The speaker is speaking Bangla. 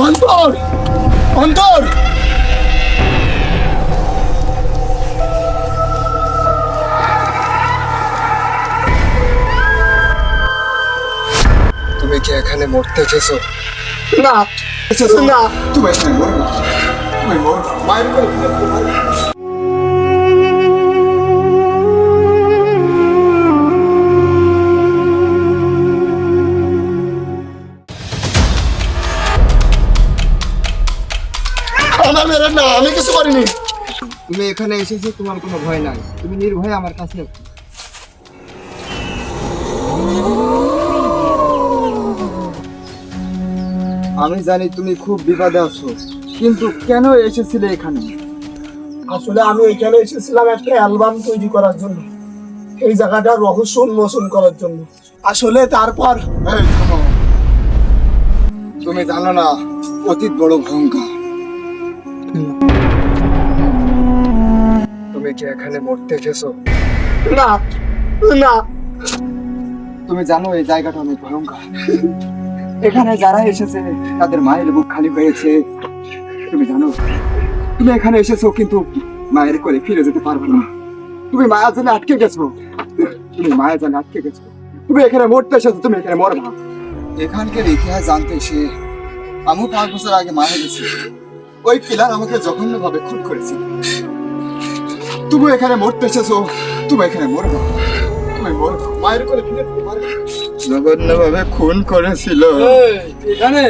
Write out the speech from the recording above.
অন্তর! অন্তর! তুমি কি এখানে মরতে এসেছ? না। এসেছ? না। তুমি এখানে মরবে? তুমি মরবে? মায়ের আমার না আমি কিছু করিনি। তুমি এখানে এসেছ তোমার কোনো ভয় নাই। তুমি নির্ভয়ে আমার কাছে আমি জানি তুমি খুব বিপদে আছো কিন্তু কেন এসেছিলে এখানে? আসলে আমি এখানে এসেছিলাম একটা অ্যালবাম তৈরি করার জন্য এই জায়গাটা রহস্য উন্মোচন করার জন্য। আসলে তারপর তুমি জানো না অতীত বড় ভয়ঙ্কর। তুমি কি এখানে মরতে এসেছ? না না। তুমি জানো এই জায়গাটা অনেক ভয়ঙ্কর। এখানে যারা এসেছে তাদের মায়ের বুক খালি হয়েছে। তুমি জানো তুমি এখানে এসেছ কিন্তু মায়ের করে ফিরে যেতে পারবে না। তুমি মায়া জানে আটকে গেছো। তুমি মায়া জানে আটকে গেছো। তুমি এখানে মরতে এসেছ তুমি এখানে মরবা। এখানকার ইতিহাস জানতে এসে আমি পাঁচ বছর আগে মারা গেছি। ওই কিলার আমাকে জঘন্য ভাবে খুন করেছিল। তুমি এখানে মরতে এসেছ তুমি এখানে মরবা। তুমি মরবা। মায়ের করে ফিরে জঘন্য ভাবে খুন করেছিল। এখানে।